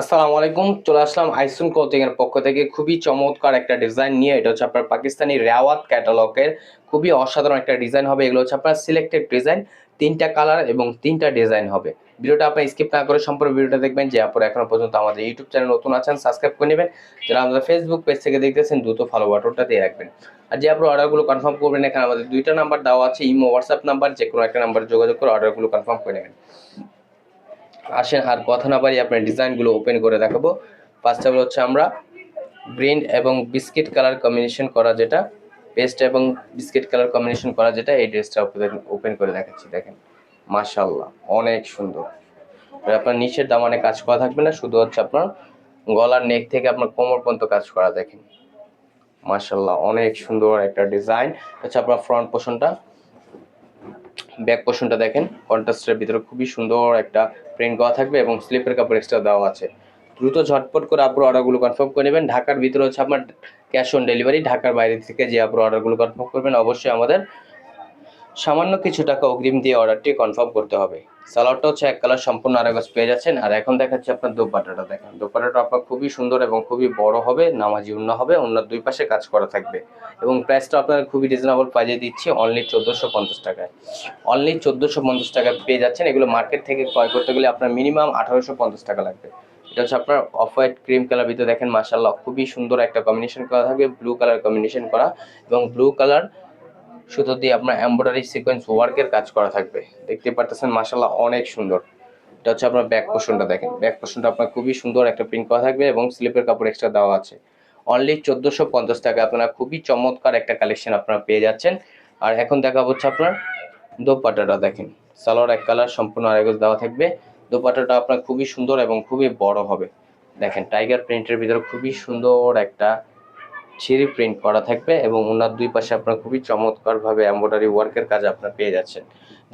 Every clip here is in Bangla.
আসসালামু আলাইকুম, চলে আসলাম আইসুন কোচিং এর পক্ষ থেকে। খুবই চমৎকার একটা ডিজাইন নিয়ে, এটা হচ্ছে আপনার পাকিস্তানি রেওয়াত ক্যাটালগের খুবই অসাধারণ একটা ডিজাইন হবে, এগুলো হচ্ছে আপনার সিলেক্টেড ডিজাইন তিনটা কালার এবং তিনটা ডিজাইন হবে। ভিডিওটা আপনি স্কিপ না করে সম্পূর্ণ ভিডিওটা দেখবেন, যে আপনারা এখনও পর্যন্ত আমাদের ইউটিউব চ্যানেল নতুন আছেন সাবস্ক্রাইব করে নেবেন। যারা আমাদের ফেসবুক পেজ থেকে দেখতেছেন, দ্রুত ফলো বাটনটা দিয়ে রাখবেন। আর যে আপনার অর্ডারগুলো কনফার্ম করবেন, এখানে আমাদের দুইটা নাম্বার দেওয়া আছে, ইমো হোয়াটসঅ্যাপ নাম্বার যে কোনো একটা নাম্বারে যোগাযোগ করে অর্ডারগুলো কনফার্ম করে নেবেন। আসেন আর কথা না পারি আপনার ডিজাইনগুলো ওপেন করে দেখাবো। ফার্স্ট হচ্ছে আমরা গ্রিন এবং বিস্কিট কালার কম্বিনেশন করা যেটা পেস্ট এবং বিস্কিট কালার কম্বিনেশন করা যেটা, এই ড্রেসটা ওপেন করে দেখাচ্ছি, দেখেন। মাশাল্লাহ অনেক সুন্দর। আপনার নিচের দাম দামানে কাজ করা থাকবে না, শুধু হচ্ছে আপনার গলার নেক থেকে আপনার কোমর পর্যন্ত কাজ করা, দেখেন। মাশাল্লাহ অনেক সুন্দর একটা ডিজাইন হচ্ছে আপনার ফ্রন্ট পোর্শনটা ব্যাক পোর্শনটা দেখেন কন্ট্রাস্টের ভিতরে খুবই সুন্দর একটা প্রিন্ট করা থাকবে এবং স্লিপের কাপড় এক্সট্রা দেওয়া আছে। দ্রুত ঝটপট করে আপনার অর্ডারগুলো কনফার্ম করে নেবেন। ঢাকার ভিতরে হচ্ছে আপনার ক্যাশ অন ডেলিভারি ঢাকার বাইরে থেকে যে আপনার অর্ডারগুলো কনফার্ম করবেন, অবশ্যই আমাদের সামান্য কিছু টাকা অগ্রিম দিয়ে অর্ডারটি কনফার্ম করতে হবে। সালোয়ারটা হচ্ছে এক কালার সম্পূর্ণ আরেকজ পেয়ে যাচ্ছেন। আর এখন দেখাচ্ছি আপনার দোপাটাটা দেখেন। দোপাটাটা আপনার খুবই সুন্দর এবং খুবই বড় হবে, নামাজি উন্ন হবে অন্যার দুই পাশে কাজ করা থাকবে। এবং প্রাইসটা আপনার খুবই রিজনেবল প্রাইজে দিচ্ছি অনলি চোদ্দোশো পঞ্চাশ টাকায়। অনলি চোদ্দোশো পঞ্চাশ টাকায় পেয়ে যাচ্ছেন। এগুলো মার্কেট থেকে ক্রয় করতে গেলে আপনার মিনিমাম আঠারোশো পঞ্চাশ টাকা লাগবে। এটা হচ্ছে আপনার অফ হোয়াইট ক্রিম কালার ভিতরে দেখেন মাসাল্লাহ খুবই সুন্দর একটা কম্বিনেশন করা থাকবে ব্লু কালার কম্বিনেশন করা। এবং ব্লু কালার সুতো দিয়ে আপনার এমব্রয়ডারি সিকোয়েন্স ওয়ার্কের কাজ করা থাকবে। দেখতে পারতেছেন মাসাল্লাহ অনেক সুন্দর। এটা হচ্ছে আপনার ব্যাক পোর্শনটা দেখেন। ব্যাক পোর্শনটা আপনার খুবই সুন্দর একটা প্রিন্ট করা থাকবে এবং স্লিপের কাপড় এক্সট্রা দেওয়া আছে। অনলি চোদ্দোশো পঞ্চাশ টাকা আপনারা খুবই চমৎকার একটা কালেকশন আপনারা পেয়ে যাচ্ছেন। আর এখন দেখা হচ্ছে আপনার দোপাটাটা দেখেন। সালোয়ার এক কালার সম্পূর্ণ আরেকজ দেওয়া থাকবে। দোপাটাটা আপনার খুবই সুন্দর এবং খুবই বড় হবে। দেখেন টাইগার প্রিন্টের ভিতরে খুবই সুন্দর একটা ছিরি প্রিন্ট করা থাকবে এবং ওনার দুই পাশে আপনার খুবই চমৎকারভাবে এমব্রয়ডারি ওয়ার্কের কাজ আপনার পেয়ে যাচ্ছেন।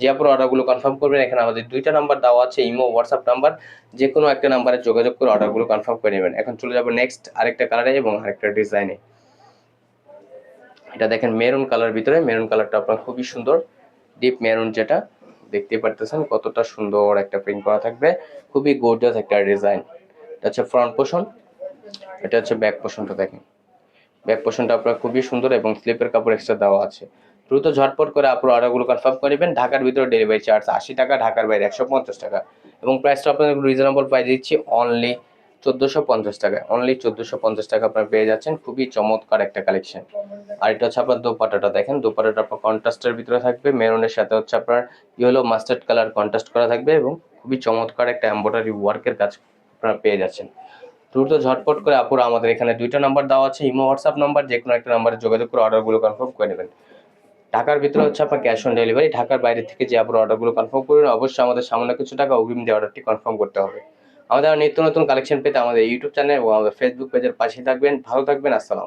যে আপনার অর্ডারগুলো কনফার্ম করবেন, এখানে আমাদের দুইটা নাম্বার দেওয়া আছে, ইমো হোয়াটসঅ্যাপ নাম্বার যে কোনো একটা নাম্বারে যোগাযোগ করে অর্ডারগুলো কনফার্ম করে নেবেন। এখন চলে যাব নেক্সট আরেকটা কালারে এবং আরেকটা ডিজাইনে এটা দেখেন মেরুন কালার ভিতরে মেরুন কালারটা আপনার খুবই সুন্দর ডিপ মেরুন যেটা, দেখতে পারতেছেন কতটা সুন্দর একটা প্রিন্ট করা থাকবে, খুবই গোর্জাস একটা ডিজাইন এটা হচ্ছে ফ্রন্ট পোর্শন এটা হচ্ছে ব্যাক পোর্শনটা দেখেন। ব্যাক পোর্শনটা আপনার খুবই সুন্দর এবং স্লিপের কাপড় এক্সট্রা দেওয়া আছে। দ্রুত ঝটপট করে আপনার অর্ডারগুলো কনফার্ম করবেন ঢাকার ভিতরে ডেলিভারি চার্জ আশি টাকা, ঢাকার বাইরে একশো পঞ্চাশ টাকা। এবং প্রাইসটা আপনাদের রিজনেবল প্রাইস দিচ্ছি অনলি চোদ্দোশো পঞ্চাশ টাকা। অনলি চোদ্দোশো পঞ্চাশ টাকা আপনার পেয়ে যাচ্ছেন। খুবই চমৎকার একটা কালেকশন আর এটা হচ্ছে আপনার দোপাটাটা দেখেন। দোপাটাটা আপনার কন্ট্রাস্টের ভিতরে থাকবে। মেরুনের সাথে হচ্ছে আপনার ইয়েলো মাস্টার্ড কালার কন্ট্রাস্ট করা থাকবে এবং খুবই চমৎকার একটা এম্ব্রয়ডারি ওয়ার্কের কাজ আপনারা পেয়ে যাচ্ছেন। দ্রুত ঝটপট করে আপুরা আমাদের এখানে দুইটা নাম্বার দেওয়া আছে, ইমো হোয়াটসঅ্যাপ নাম্বার যে কোনো একটা নাম্বারে যোগাযোগ করে অর্ডারগুলো কনফার্ম করে নেবেন। ঢাকার ভিতরে হচ্ছে আপনার ক্যাশ অন ডেলিভারি ঢাকার বাইরে থেকে যে আপনার অর্ডারগুলো কনফার্ম করবেন, অবশ্যই আমাদের সামান্য কিছু টাকা অগ্রিম দিয়ে অর্ডারটি কনফার্ম করতে হবে। আমাদের নিত্য নতুন কালেকশন পেতে আমাদের ইউটিউব চ্যানেল এবং আমাদের ফেসবুক পেজের পাশে থাকবেন। ভালো থাকবেন, আসসালাম